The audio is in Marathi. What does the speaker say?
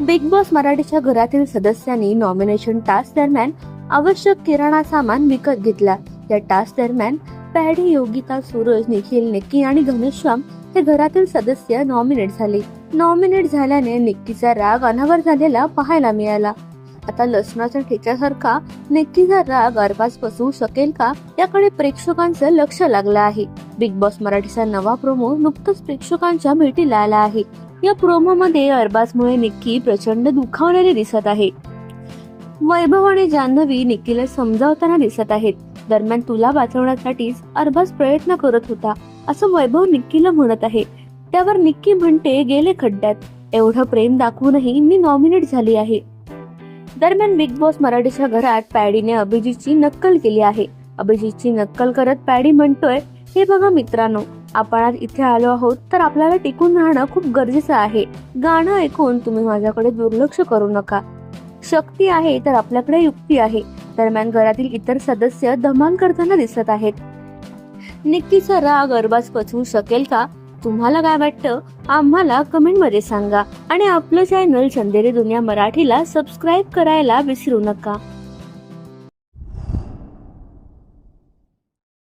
बिग बॉस मराठीच्या घरातील सदस्यांनी नॉमिनेशन टास्क दरम्यान आवश्यक किराणा सामान विकत घेतला. या टास्क दरम्यान पॅडी योगिता सूरज निखिल निक्की आणि घनश्याम हे घरातील सदस्य नॉमिनेट झाले. नॉमिनेट झाल्याने निक्कीचा राग अनावर झालेला पाहायला मिळाला. आता लसणाच्या ठेच्यासारखा निक्कीचा राग अरबाज पसवू शकेल का? याकडे प्रेक्षकांचं लक्ष लागलं आहे. बिग बॉस मराठीचा नवा प्रोमो नुकताच प्रेक्षकांच्या भेटीला आला आहे. या प्रोमो मध्ये अरबाजमुळे निक्की प्रचंड दुखावलेली दिसत आहे. वैभव आणि जान्हवी निक्कीला समजावताना दिसत आहेत. दरम्यान तुला वाचवण्यासाठीच अरबाज प्रयत्न करत होता असं वैभव निक्कीला म्हणत आहे. त्यावर निक्की म्हणते गेले खड्ड्यात. एवढं प्रेम दाखवूनही मी नॉमिनेट झाली आहे. दरम्यान बिग बॉस मराठीच्या घरात पॅडीने अभिजितची नक्कल केली आहे. अभिजितची नक्कल करत पॅडी म्हणतोय हे बघा मित्रांनो आपण आज इथे आलो आहोत तर आपल्याला टिकून राहणं खूप गरजेचं आहे. गाणं ऐकून तुम्ही माझ्याकडे दुर्लक्ष करू नका. शक्ती आहे तर आपल्याकडे युक्ती आहे. दरम्यान घरातील इतर सदस्य धमाल करताना दिसत आहेत. निक्कीचा राग अरबाज पचवू शकेल का? तुम्हाला काय वाटतं? आम्हाला कमेंटमध्ये सांगा. आणि आपलं चॅनल चंदेरी दुनिया मराठीला सबस्क्राईब करायला विसरू नका.